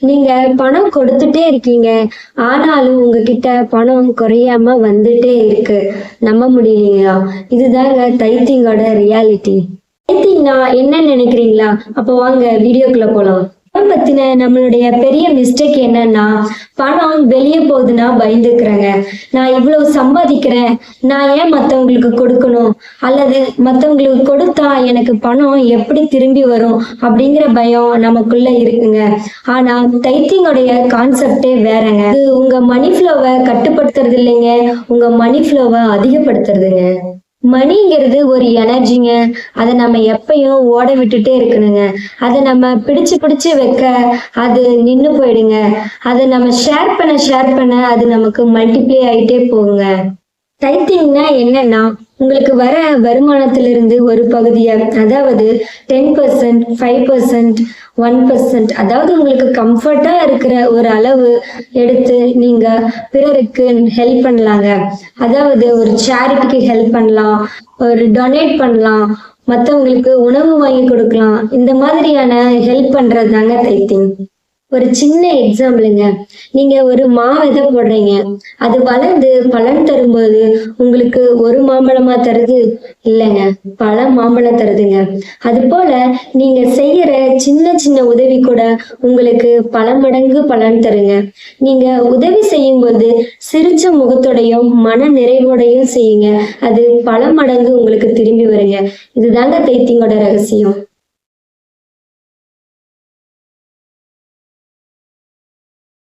நீங்க பணம் கொடுத்துட்டே இருக்கீங்க. ஆனாலும் உங்ககிட்ட பணம் குறையாம வந்துட்டே இருக்கு. நம்ப முடியலையா? இதுதாங்க தைத்திங்கோட ரியாலிட்டி தைத்திங்னா என்ன நினைக்கிறீங்களா? அப்போ வாங்க வீடியோக்குள்ள போலாம். பத்தின நம்மளுடைய பெரிய மிஸ்டேக் என்னன்னா பணம் வெளியே போகுதுன்னா பயந்துக்கிறேங்க நான் இவ்வளவு சம்பாதிக்கிறேன். நான் ஏன் மத்தவங்களுக்கு கொடுக்கணும்? அல்லது மத்தவங்களுக்கு கொடுத்தா எனக்கு பணம் எப்படி திரும்பி வரும்? அப்படிங்கிற பயம் நமக்குள்ள இருக்குங்க. ஆனா தைத்தியங்களுடைய கான்செப்டே வேறங்க. இது உங்க மணி ஃப்ளோவை கட்டுப்படுத்துறது இல்லைங்க. உங்க மணி ஃப்ளோவை அதிகப்படுத்துறதுங்க. மணிங்கிறது ஒரு எனர்ஜிங்க. அதை நம்ம எப்பயும் ஓட விட்டுட்டே இருக்கணுங்க. அதை நம்ம பிடிச்சு பிடிச்சு வைக்க அது நின்று போயிடுங்க. அதை நம்ம ஷேர் பண்ண ஷேர் பண்ண அது நமக்கு மல்டிப்ளை ஆயிட்டே போகுங்க. டைத்திங்னா என்னன்னா உங்களுக்கு வர வருமானத்திலிருந்து ஒரு பகுதியை அதாவது ten percent five percent one percent அதாவது உங்களுக்கு கம்ஃபர்ட்டா இருக்கிற ஒரு அளவு எடுத்து நீங்க பிறருக்கு ஹெல்ப் பண்ணலாங்க. அதாவது ஒரு சேரிட்டிக்கு ஹெல்ப் பண்ணலாம் ஒரு டொனேட் பண்ணலாம் மற்றவங்களுக்கு உணவு வாங்கி கொடுக்கலாம். இந்த மாதிரியான ஹெல்ப் பண்றது தாங்க டைத்திங் ஒரு சின்ன எக்ஸாம்பிளுங்க நீங்க ஒரு மா விதை போடுறீங்க? அது வளர்ந்து பலன் தரும்போது உங்களுக்கு ஒரு மாம்பழமா தருது? இல்லைங்க. பல மாம்பழம் தருதுங்க. அது போல நீங்க செய்யற சின்ன சின்ன உதவி கூட உங்களுக்கு பல மடங்கு பலன் தருங்க. நீங்க உதவி செய்யும் போது சிரிச்ச முகத்தோடையும் மன நிறைவோடையும் செய்யுங்க. அது பல மடங்கு உங்களுக்கு திரும்பி வருங்க. இதுதாங்க தைத்திங்கோட ரகசியம்.